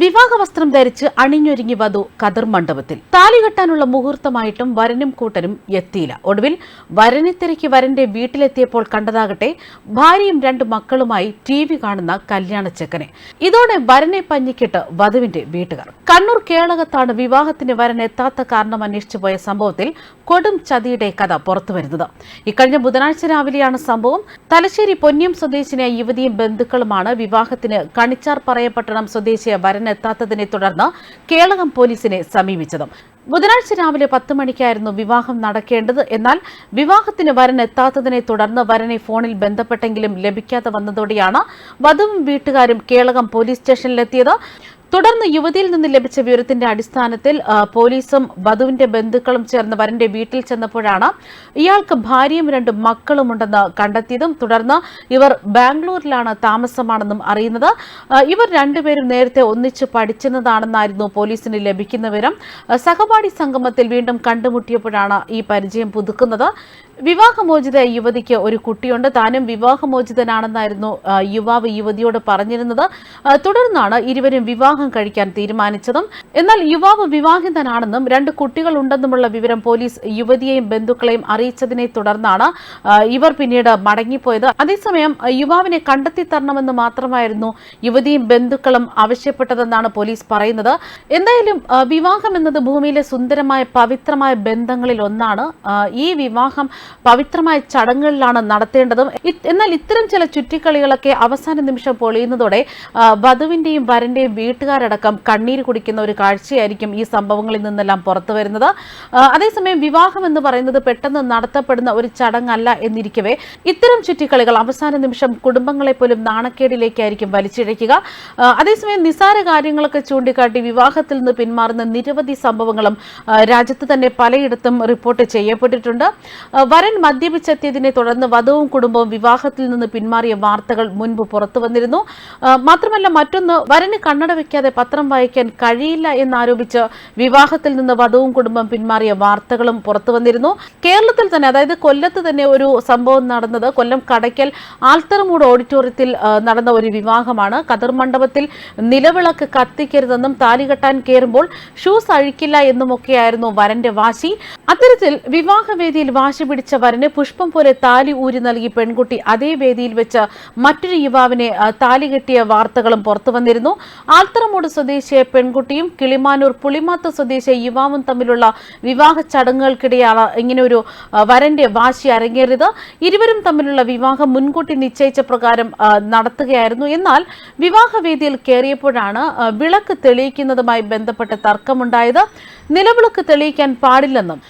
വിവാഹ വസ്ത്രം ധരിച്ച് അണിഞ്ഞൊരുങ്ങി വധു കതിർ മണ്ഡപത്തിൽ. താലി കെട്ടാനുള്ള മുഹൂർത്തമായിട്ടും വരനും കൂട്ടരും എത്തിയില്ല. ഒടുവിൽ വരനെ വരന്റെ വീട്ടിലെത്തിയപ്പോൾ കണ്ടതാകട്ടെ ഭാര്യയും രണ്ട് മക്കളുമായി ടി വി കാണുന്ന കല്യാണ ചെക്കനെ ഇതോടെ വരനെ പഞ്ഞിക്കിട്ട് വധുവിന്റെ വീട്ടുകാർ. കണ്ണൂർ കേളകത്താണ് വിവാഹത്തിന് വരൻ എത്താത്ത കാരണം അന്വേഷിച്ചു പോയ സംഭവത്തിൽ കൊടും ചതിയുടെ കഥ പുറത്തുവരുന്നത്. ഇക്കഴിഞ്ഞ ബുധനാഴ്ച രാവിലെയാണ് സംഭവം. തലശ്ശേരി പൊന്നിയം സ്വദേശിനെ യുവതിയും ബന്ധുക്കളുമാണ് വിവാഹത്തിന് കണിച്ചാർ പറയപട്ടണം സ്വദേശിയ വരനെത്താത്തതിനെ തുടർന്ന് കേളകം പോലീസിനെ സമീപിച്ചത്. ബുധനാഴ്ച രാവിലെ പത്ത് മണിക്കായിരുന്നു വിവാഹം നടക്കേണ്ടത്. എന്നാൽ വിവാഹത്തിന് വരൻ എത്താത്തതിനെ തുടർന്ന് വരനെ ഫോണിൽ ബന്ധപ്പെട്ടെങ്കിലും ലഭിക്കാതെ വന്നതോടെയാണ് വധുവും വീട്ടുകാരും കേളകം പോലീസ് സ്റ്റേഷനിലെത്തിയത്. തുടർന്ന് യുവതിയിൽ നിന്ന് ലഭിച്ച വിവരത്തിന്റെ അടിസ്ഥാനത്തിൽ പോലീസും വധുവിന്റെ ബന്ധുക്കളും ചേർന്ന് വരന്റെ വീട്ടിൽ ചെന്നപ്പോഴാണ് ഇയാൾക്ക് ഭാര്യയും രണ്ട് മക്കളുമുണ്ടെന്ന് കണ്ടെത്തിയതും തുടർന്ന് ഇവർ ബാംഗ്ലൂരിലാണ് താമസമാണെന്നും അറിയുന്നത്. ഇവർ രണ്ടുപേരും നേരത്തെ ഒന്നിച്ച് പഠിച്ചതാണെന്നായിരുന്നു പോലീസിന് ലഭിക്കുന്ന വിവരം. സഹപാഠി സംഗമത്തിൽ വീണ്ടും കണ്ടുമുട്ടിയപ്പോഴാണ് ഈ പരിചയം പുതുക്കുന്നത്. വിവാഹമോചിത യുവതിക്ക് ഒരു കുട്ടിയുണ്ട്. താനും വിവാഹമോചിതനാണെന്നായിരുന്നു യുവാവ് യുവതിയോട് പറഞ്ഞിരുന്നത്. തുടർന്നാണ് ഇരുവരും വിവാഹം കഴിക്കാൻ തീരുമാനിച്ചതും. എന്നാൽ യുവാവ് വിവാഹിതനാണെന്നും രണ്ട് കുട്ടികളുണ്ടെന്നുമുള്ള വിവരം പോലീസ് യുവതിയെയും ബന്ധുക്കളെയും അറിയിച്ചതിനെ തുടർന്നാണ് ഇവർ പിന്നീട് മടങ്ങിപ്പോയത്. അതേസമയം യുവാവിനെ കണ്ടെത്തി തരണമെന്ന് മാത്രമായിരുന്നു യുവതിയും ബന്ധുക്കളും ആവശ്യപ്പെട്ടതെന്നാണ് പോലീസ് പറയുന്നത്. എന്തായാലും വിവാഹം എന്നത് ഭൂമിയിലെ സുന്ദരമായ പവിത്രമായ ബന്ധങ്ങളിൽ ഒന്നാണ്. ഈ വിവാഹം പവിത്രമായ ചടങ്ങുകളിലാണ് നടത്തേണ്ടതും. എന്നാൽ ഇത്തരം ചില ചുറ്റിക്കളികളൊക്കെ അവസാന നിമിഷം പൊളിയുന്നതോടെ വധുവിന്റെയും വരന്റെയും വീട്ടുകാരടക്കം കണ്ണീര് കുടിക്കുന്ന ഒരു കാഴ്ചയായിരിക്കും ഈ സംഭവങ്ങളിൽ നിന്നെല്ലാം പുറത്തു വരുന്നത്. അതേസമയം വിവാഹം എന്ന് പറയുന്നത് പെട്ടെന്ന് നടത്തപ്പെടുന്ന ഒരു ചടങ്ങല്ല എന്നിരിക്കവേ ഇത്തരം ചുറ്റിക്കളികൾ അവസാന നിമിഷം കുടുംബങ്ങളെ പോലും നാണക്കേടിലേക്കായിരിക്കും വലിച്ചിഴയ്ക്കുക. അതേസമയം നിസാര കാര്യങ്ങളൊക്കെ ചൂണ്ടിക്കാട്ടി വിവാഹത്തിൽ നിന്ന് പിന്മാറുന്ന നിരവധി സംഭവങ്ങളും രാജ്യത്ത് തന്നെ പലയിടത്തും റിപ്പോർട്ട് ചെയ്യപ്പെട്ടിട്ടുണ്ട്. വരൻ മദ്യപിച്ചെത്തിയതിനെ തുടർന്ന് വധുവും കുടുംബവും വിവാഹത്തിൽ നിന്ന് പിന്മാറിയ വാർത്തകൾ മുൻപ് പുറത്തുവന്നിരുന്നു മാത്രമല്ല മറ്റൊന്ന് വരന് കണ്ണട വയ്ക്കാതെ പത്രം വായിക്കാൻ കഴിയില്ല എന്നാരോപിച്ച് വിവാഹത്തിൽ നിന്ന് വധുവും കുടുംബം പിന്മാറിയ വാർത്തകളും പുറത്തുവന്നിരുന്നു കേരളത്തിൽ തന്നെ അതായത് കൊല്ലത്ത് തന്നെ ഒരു സംഭവം നടന്നത് കൊല്ലം കടയ്ക്കൽ ആൽത്തറമൂട് ഓഡിറ്റോറിയത്തിൽ നടന്ന ഒരു വിവാഹമാണ്. കതിർ മണ്ഡപത്തിൽ നിലവിളക്ക് കത്തിക്കരുതെന്നും താലി കെട്ടാൻ കയറുമ്പോൾ ഷൂസ് അഴിക്കില്ല എന്നുമൊക്കെയായിരുന്നു വരന്റെ വാശി. അത്തരത്തിൽ വിവാഹവേദിയിൽ വാശി പിടിച്ച വരന് പുഷ്പം പോലെ താലി ഊരി നൽകി പെൺകുട്ടി അതേ വേദിയിൽ വെച്ച് മറ്റൊരു യുവാവിനെ താലി കെട്ടിയ വാർത്തകളും പുറത്തു വന്നിരുന്നു. ആൽത്തറമൂട് സ്വദേശിയെ പെൺകുട്ടിയും കിളിമാനൂർ പുളിമാത്ത സ്വദേശിയ യുവാവും തമ്മിലുള്ള വിവാഹ ചടങ്ങുകൾക്കിടെയാണ് ഇങ്ങനെ ഒരു വരന്റെ വാശി അരങ്ങേറിയത്. ഇരുവരും തമ്മിലുള്ള വിവാഹം മുൻകൂട്ടി നിശ്ചയിച്ച പ്രകാരം നടത്തുകയായിരുന്നു. എന്നാൽ വിവാഹവേദിയിൽ കയറിയപ്പോഴാണ് വിളക്ക് തെളിയിക്കുന്നതുമായി ബന്ധപ്പെട്ട തർക്കമുണ്ടായത്. നിലവിളക്ക് തെളിയിക്കാൻ പാടില്ലെന്നും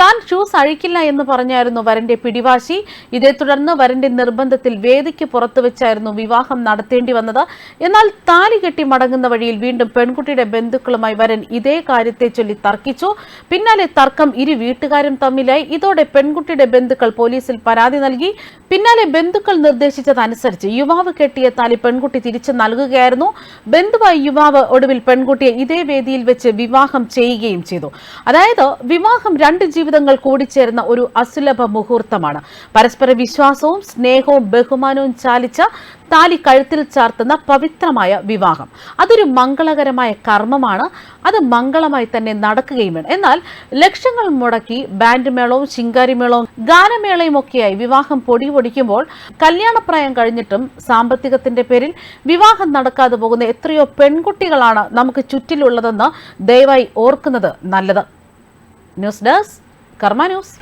താൻ ഷൂസ് അഴിക്കില്ല എന്ന് പറഞ്ഞായിരുന്നു വരന്റെ പിടിവാശി. ഇതേ തുടർന്ന് വരന്റെ നിർബന്ധത്തിൽ വേദിക്ക് പുറത്തു വെച്ചായിരുന്നു വിവാഹം നടത്തേണ്ടി വന്നത്. എന്നാൽ താലി കെട്ടി മടങ്ങുന്ന വഴിയിൽ വീണ്ടും പെൺകുട്ടിയുടെ ബന്ധുക്കളുമായി വരൻ ഇതേ കാര്യത്തെ ചൊല്ലി തർക്കിച്ചു. പിന്നാലെ തർക്കം ഇരു വീട്ടുകാരും തമ്മിലായി. ഇതോടെ പെൺകുട്ടിയുടെ ബന്ധുക്കൾ പോലീസിൽ പരാതി നൽകി. പിന്നാലെ ബന്ധുക്കൾ നിർദ്ദേശിച്ചതനുസരിച്ച് യുവാവ് കെട്ടിയ താലി പെൺകുട്ടി തിരിച്ചു നൽകുകയായിരുന്നു. ബന്ധുവായി യുവാവ് ഒടുവിൽ പെൺകുട്ടിയെ ഇതേ വേദിയിൽ വെച്ച് വിവാഹം ചെയ്യുകയും ചെയ്തു. അതായത് വിവാഹം രണ്ട് ജീവിതങ്ങൾ കൂടിച്ചേർന്ന ഒരു അസുലഭ മുഹൂർത്തമാണ്. പരസ്പര വിശ്വാസവും സ്നേഹവും ബഹുമാനവും ചാലിച്ച താലി കഴുത്തിൽ ചാർത്തുന്ന പവിത്രമായ വിവാഹം. അതൊരു മംഗളകരമായ കർമ്മമാണ്. അത് മംഗളമായി തന്നെ നടക്കുകയും വേണം. എന്നാൽ ലക്ഷങ്ങൾ മുടക്കി ബാൻഡ് മേളവും ശിങ്കാരിമേളവും ഗാനമേളയും ഒക്കെയായി വിവാഹം പൊടി പൊടിക്കുമ്പോൾ കല്യാണപ്രായം കഴിഞ്ഞിട്ടും സാമ്പത്തികത്തിന്റെ പേരിൽ വിവാഹം നടക്കാതെ പോകുന്ന എത്രയോ പെൺകുട്ടികളാണ് നമുക്ക് ചുറ്റിലുള്ളതെന്ന് ദയവായി ഓർക്കുന്നത് നല്ലത്. News desk Karma news.